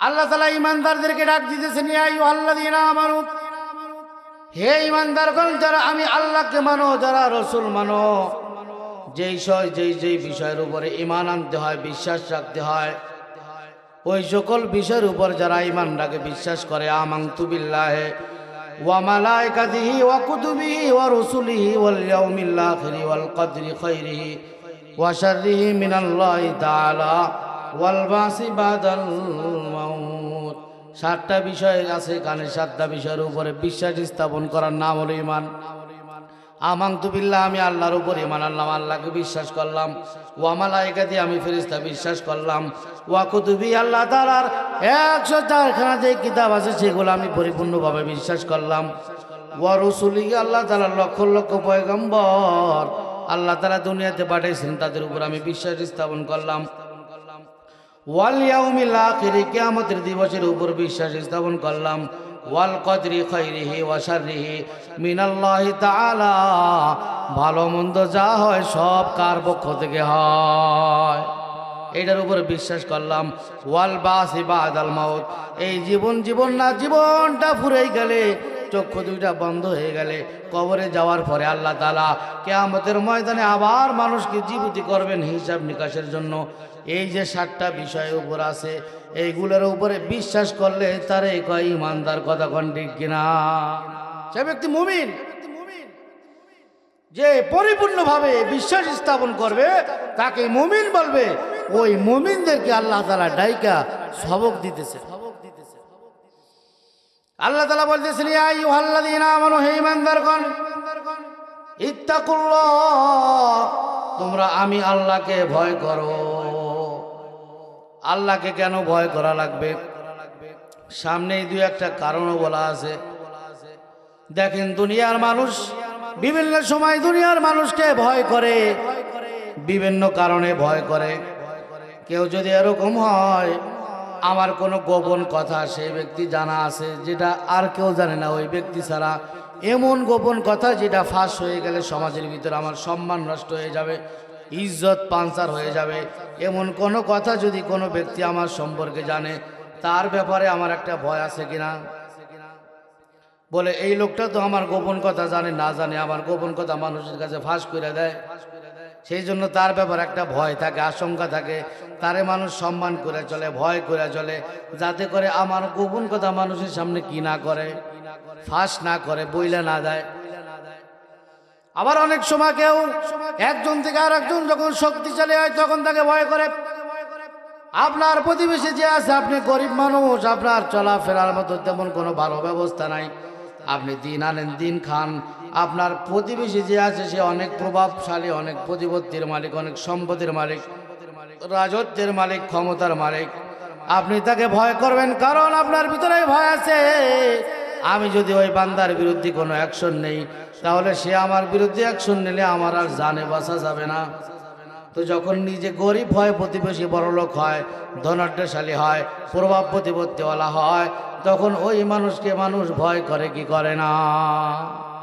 আল্লাহ তালা ইমানদারদেরকে ডাক দিতেছেন আল্লাহ দিন আমার হে ইমানদারগণ, যারা আমি আল্লাহকে মানো, যারা রসুল মানো, যেই সয়, যেই যেই বিষয়ের উপরে ইমান আনতে হয়, বিশ্বাস রাখতে হয়, ওই সকল বিষয়ের উপর যারা ইমান রাখে, বিশ্বাস করে আমাংতু বিল্লাহে ওয়া মালাইকাতিহি ওয়াল বাসি সাতটা বিষয় আছে কানে সাতটা বিষয়ের উপরে বিশ্বাস স্থাপন করার নাম হলো ইমান আমাংতুবিল্লাহ আমি আল্লাহর উপর ইমান আল্লাহ আল্লাহকে বিশ্বাস করলাম। ওয়ামালাইকাতি আমি ফেরিস্তা বিশ্বাস করলাম। ওয়াকুতুবি আল্লাহ তালার একশো চারখানা যে কিতাব আছে, সেগুলো আমি পরিপূর্ণভাবে বিশ্বাস করলাম। ওয়া রসুলি, আল্লাহ তালার লক্ষ লক্ষ পয়গম্বর, আল্লাহ তালা দুনিয়াতে পাঠিয়েছেন, তাদের উপর আমি বিশ্বাস স্থাপন করলাম। ওয়াল ইয়াউমিল আখিরি, কিয়ামতের দিবসের উপর বিশ্বাস স্থাপন করলাম। ওয়াল কদরি খৈরিহি ওয়া শাররিহি মিনাল্লাহি তাআলা। ভালো মন্দ যা হয় সব কার পক্ষ থেকে হয়। এটার উপরে বিশ্বাস করলাম। ওয়াল বাসি বাদাল মাউত। এই জীবন জীবন না জীবনটা ফুরেই গেলে, চক্ষু দুইটা বন্ধ হয়ে গেলে, কবরে যাওয়ার পরে আল্লাহ তালা কেয়ামতের ময়দানে আবার মানুষকে জীবিত করবেন হিসাব নিকাশের জন্য। এই যে সাতটা বিষয়ের উপর আছে, এইগুলোর উপরে বিশ্বাস করলে তারে কয় ইমানদার কথা ঠিক কিনা? সে ব্যক্তি মুমিন, যে পরিপূর্ণভাবে বিশ্বাস স্থাপন করবে, তাকে মুমিন বলবে। ওই মুমিনদেরকে আল্লাহ তালা ডাইকা সবক দিতেছে। আল্লাহ তালা বলতেছেন আই আল্লাদিন আমার হে ইমানদারগণ, ইত্তাকুল্লাহ, তোমরা আমি আল্লাহকে ভয় করো। আল্লাহকে কেন ভয় করা লাগবে? সামনেই দু একটা কারণও বলা আছে। দেখেন, দুনিয়ার মানুষ বিভিন্ন সময় দুনিয়ার মানুষকে ভয় করে, বিভিন্ন কারণে ভয় করে। কেউ যদি এরকম হয়, আমার কোনো গোপন কথা সেই ব্যক্তি জানা আছে, যেটা আর কেউ জানে না ওই ব্যক্তি ছাড়া। এমন গোপন কথা যেটা ফাঁস হয়ে গেলে সমাজের ভিতরে আমার সম্মান নষ্ট হয়ে যাবে। ইজ্জত পাঞ্চার হয়ে যাবে। এমন কোনো কথা যদি কোনো ব্যক্তি আমার সম্পর্কে জানে, তার ব্যাপারে আমার একটা ভয় আছে কিনা? বলে, এই লোকটা তো আমার গোপন কথা জানে, না জানে, আমার গোপন কথা মানুষের কাছে ফাঁস করে দেয়। সেই জন্য তার ব্যাপারে একটা ভয় থাকে, আশঙ্কা থাকে। তারে মানুষ সম্মান করে চলে, ভয় করে চলে, যাতে করে আমার গোপন কথা মানুষের সামনে কি না করে, ফাঁস না করে, বইলে না দেয়। আবার অনেক সময় কেউ একজন থেকে আর একজন যখন শক্তিশালী হয়, তখন তাকে ভয় করে। আপনার প্রতিবেশী যে আছে, আপনি গরিব মানুষ, আপনার চলাফেরার মতো তেমন কোনো ভালো ব্যবস্থা নাই। আপনি দিন আনেন, দিন খান। আপনার প্রতিবেশী যে আছে, সে অনেক প্রভাবশালী, অনেক প্রতিপত্তির মালিক, অনেক সম্পদের মালিক, রাজত্বের মালিক, ক্ষমতার মালিক। আপনি তাকে ভয় করবেন, কারণ আপনার ভিতরে ভয় আছে। আমি যদি ওই বান্দার বিরুদ্ধে কোনো অ্যাকশন নেই তাহলে সে আমার বিরুদ্ধে অ্যাকশন নিলে আমার আর জানে বাঁচা যাবে না। তো যখন নিজে গরিব হয়, প্রতিবেশী বড়লোক হয়, ধনাঢ্যশালী হয়, প্রভাব প্রতিপত্তিওয়ালা হয়, তখন ওই মানুষকে মানুষ ভয় করে, কি করে না?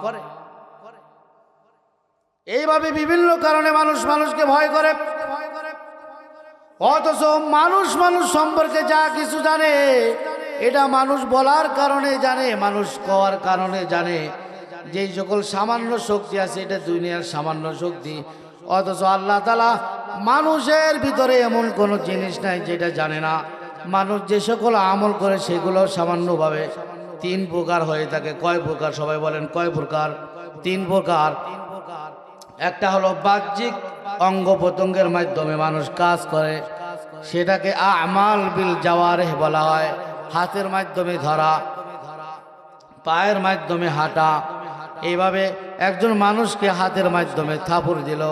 করে। এইভাবে বিভিন্ন কারণে মানুষ মানুষকে ভয় করে। অথচ মানুষ মানুষ সম্পর্কে যা কিছু জানে, এটা মানুষ বলার কারণে জানে, মানুষ কওয়ার কারণে জানে। যেই সকল সামান্য শক্তি আছে, এটা দুনিয়ার সামান্য শক্তি। অথচ আল্লাহ তালা মানুষের ভিতরে এমন কোনো জিনিস নাই যেটা জানে না। মানুষ যে সকল আমল করে, সেগুলো সামান্যভাবে তিন প্রকার হয়ে থাকে। কয় প্রকার? সবাই বলেন, কয় প্রকার? তিন প্রকার। একটা হলো বাহ্যিক অঙ্গ প্রত্যঙ্গের মাধ্যমে মানুষ কাজ করে। সেটাকে আমাল বিল জাওয়ারেহ বলা হয়। হাতের মাধ্যমে ধরা, পায়ের মাধ্যমে হাঁটা এইভাবে একজন মানুষকে হাতের মাধ্যমে থাপুর দিল।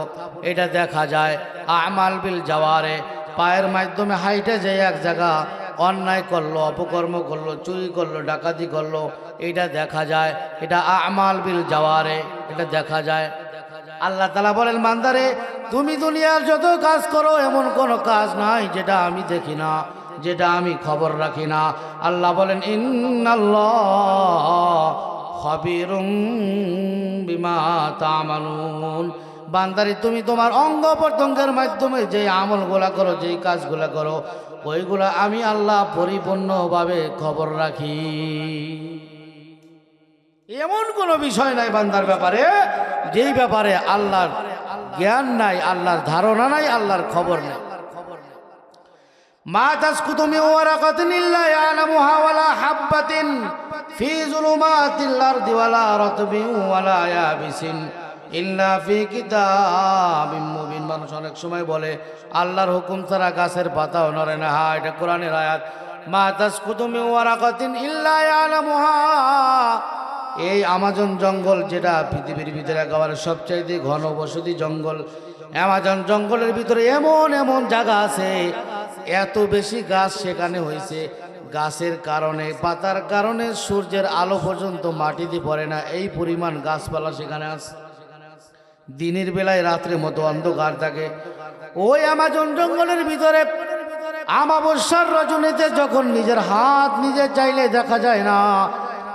এটা দেখা যায় আমাল বিল যাওয়ারে পায়ের মাধ্যমে হাইটে যে এক জায়গা অন্যায় করল, অপকর্ম করল, চুরি করল, ডাকাতি করল, এটা দেখা যায়। এটা আমাল বিল যাওয়ারে এটা দেখা যায়। আল্লাহ তালা বলেন মান্দারে তুমি দুনিয়ার যত কাজ করো, এমন কোনো কাজ নাই যেটা আমি দেখি না, যেটা আমি খবর রাখি না। আল্লাহ বলেন, ইন্নাল্লাহ খবিরুম বিমা তামালুন। বান্দারি, তুমি তোমার অঙ্গ প্রত্যঙ্গের মাধ্যমে যে আমলগুলা করো যেই কাজগুলা করো, ওইগুলো আমি আল্লাহ পরিপূর্ণভাবে খবর রাখি। এমন কোনো বিষয় নাই বান্দার ব্যাপারে, যেই ব্যাপারে আল্লাহর জ্ঞান নাই, আল্লাহর ধারণা নাই, আল্লাহর খবর নেই। মা তাসকুতু মিন ওয়ারাকাতিন ইল্লা ইয়ালামুহা ওয়ালা হাববাতিন ফি যুলুমাতিল আরদি ওয়ালা রাতবিন ওয়ালা ইয়াবিসিন ইল্লা ফি কিতাবিম মুবিন। মানুষ অনেক সময় বলে, আল্লাহর হুকুম ছাড়া গাছের পাতাও নড়ে না। হ্যাঁ এটা কোরআনের আয়াত। মা তাসকুতু মিন ওয়ারাকাতিন ইল্লা ইয়ালামুহা। এই আমাজন জঙ্গল যেটা পৃথিবীর ভিতরে একেবারে সবচাইতে ঘন বসতি জঙ্গল, অ্যামাজন জঙ্গলের ভিতরে এমন এমন জায়গা আছে এত বেশি গাছ সেখানে হয়েছে। গাছের কারণে, পাতার কারণে সূর্যের আলো পর্যন্ত মাটিতে পড়ে না। এই পরিমাণ গাছপালা সেখানে আছে। দিনের বেলায় রাত্রে মতো অন্ধকার থাকে। ওই আমাজন জঙ্গলের ভিতরে আমাবস্যার রজনীতে যখন নিজের হাত নিজে চাইলে দেখা যায় না,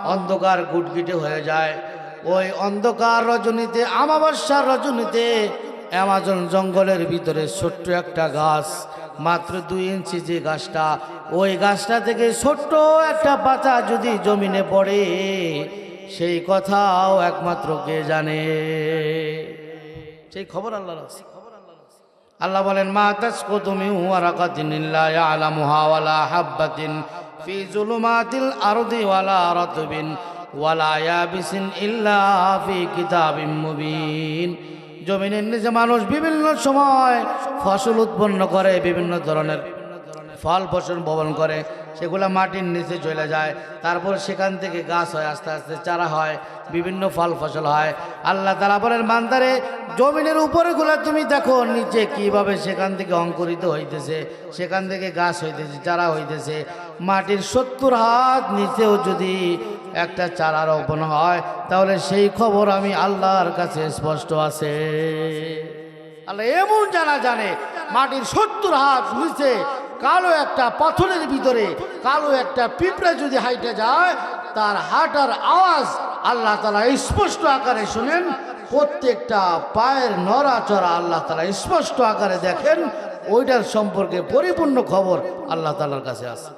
অন্ধকার গুটগিটে হয়ে যায়। ওই অন্ধকার রজনীতে, আমাবস্যার রজনীতে অ্যামাজন জঙ্গলের ভিতরে ছোট্ট একটা গাছ মাত্র দুই ইঞ্চি যে গাছটা, ওই গাছটা থেকে ছোট্ট একটা পাতা যদি জমিনে পড়ে, সেই কথাও একমাত্র কে জানে? সেই খবর আল্লাহর আছে আল্লাহ বলেন, মা তাসকুতু মিন ওয়ারাকাতিন ইল্লা ইয়ালামুহা ওয়ালা হাববাতিন ফি যুলুমাতিল আরদি ওয়ালা রাতবিন ওয়ালা ইয়াবিসিন ইল্লা ফি কিতাবিম মুবিন। জমিনের নিচে মানুষ বিভিন্ন সময় ফসল উৎপন্ন করে, বিভিন্ন ধরনের ফল ফসল বপন করে, সেগুলো মাটির নিচে চলে যায়। তারপর সেখান থেকে গাছ হয়, আস্তে আস্তে চারা হয়, বিভিন্ন ফল ফসল হয়। আল্লাহ তালা বলেন মান্দারে জমিনের উপরেগুলো তুমি দেখো, নিচে কীভাবে সেখান থেকে অঙ্কুরিত হইতেছে, সেখান থেকে গাছ হইতেছে, চারা হইতেছে। মাটির সত্তর হাত নিচেও যদি একটা চারা রোপণ হয়, তাহলে সেই খবর আমি আল্লাহর কাছে স্পষ্ট আছে। আল্লাহ এমন জানা জানে, মাটির সত্তর হাত নিচে কালো একটা পাথরের ভিতরে কালো একটা পিঁপড়ে যদি হাইটে যায়, তার হাঁটার আওয়াজ আল্লাহ তালা স্পষ্ট আকারে শুনেন, প্রত্যেকটা পায়ের নড়াচড়া আল্লাহ তালা স্পষ্ট আকারে দেখেন, ওইটার সম্পর্কে পরিপূর্ণ খবর আল্লাহ তালার কাছে আছে।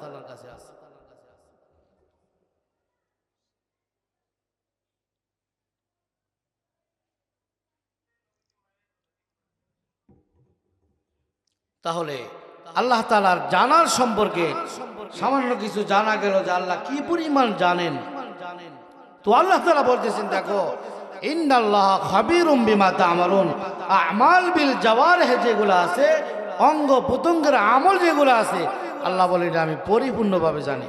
তাহলে আল্লাহ তালার জানার সম্পর্কে সামান্য কিছু জানা গেল যে আল্লাহ কি পরিমাণ জানেন। তো আল্লাহ তালা বলতেছেন, দেখো আমাল বিল জওয়ার হে যেগুলো অঙ্গ আমল যেগুলো আল্লাহ বলে এটা আমি পরিপূর্ণভাবে জানি।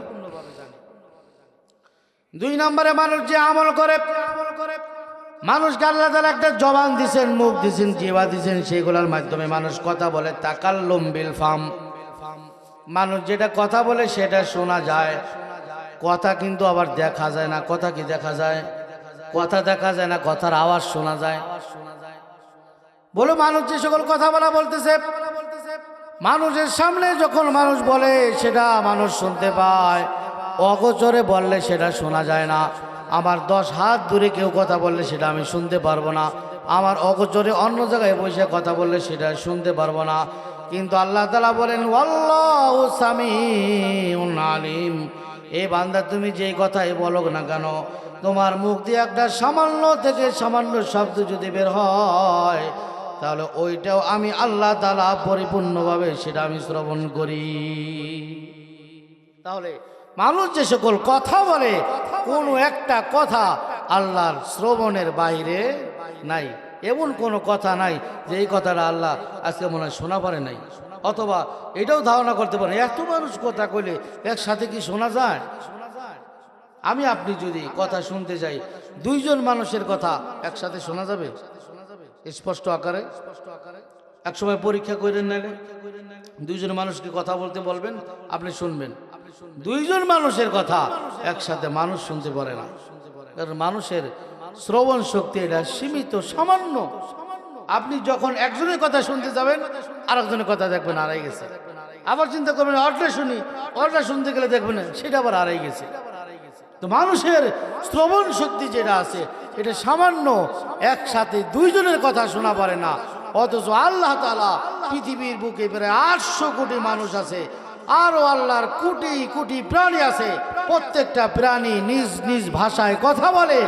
দুই নম্বরে মানুষ যে আমল করে আমল করে মানুষকে আল্লাহ তালা একটা জবান দিছেন, মুখ দিছেন জিবা দিছেন সেগুলোর মাধ্যমে মানুষ কথা বলে। তাকাল্লুম বিল ফাম। মানুষ যেটা কথা বলে সেটা শোনা যায়। কথা কিন্তু আবার দেখা যায় না। কথা কি দেখা যায়? কথা দেখা যায় না, কথার আওয়াজ শোনা যায়। বলো, মানুষ যে সকল কথা বলা বলতেছে, মানুষের সামনে যখন মানুষ বলে, সেটা মানুষ শুনতে পায়। অগোচরে বললে সেটা শোনা যায় না। আমার দশ হাত দূরে কেউ কথা বললে সেটা আমি শুনতে পারব না। আমার অগোচরে অন্য জায়গায় বসে কথা বললে সেটা শুনতে পারব না। কিন্তু আল্লাহ তালা বলেন আলিম। এ বান্দা, তুমি যেই কথাই বলো না কেন, তোমার মুখ দিয়ে একটা সামান্য থেকে সামান্য শব্দ যদি বের হয়, তাহলে ওইটাও আমি আল্লাহ তালা পরিপূর্ণভাবে সেটা আমি শ্রবণ করি। তাহলে মানুষ যে সকল কথা বলে, কোনো একটা কথা আল্লাহর শ্রবণের বাইরে নাই। এমন কোনো কথা নাই যে এই কথাটা আল্লাহ আজকে মনে হয় শোনা পারে নাই। অথবা এটাও ধারণা করতে পারে এত মানুষ কথা কইলে একসাথে কি শোনা যায়? আমি আপনি যদি কথা শুনতে যাই, দুইজন মানুষের কথা একসাথে শোনা যাবে? স্পষ্ট আকারে? এক সময় পরীক্ষা করে নিলে দুইজন মানুষকে কথা বলতে বলবেন, আপনি শুনবেন। দুইজন মানুষের কথা একসাথে মানুষ শুনতে পারে না। কারণ মানুষের শ্রবণ শক্তি এটা সীমিত, সামান্য। আপনি যখন একজনের কথা শুনতে যাবেন, আরেকজনের কথা দেখবেন হারাই গেছে। আবার চিন্তা করবেন অর্ধা শুনি অর্ধা শুনতে গেলে দেখবেন সেটা আবার হারাই গেছে। তো মানুষের শ্রবণ শক্তি যেটা আছে, এটা সামান্য একসাথে দুইজনের কথা শোনা পারে না। অথচ আল্লাহ তালা পৃথিবীর বুকে প্রায় আটশো কোটি মানুষ আছে আরও আল্লাহর কোটি কোটি প্রাণী আছে। প্রত্যেকটা প্রাণী নিজ নিজ ভাষায় কথা বলে।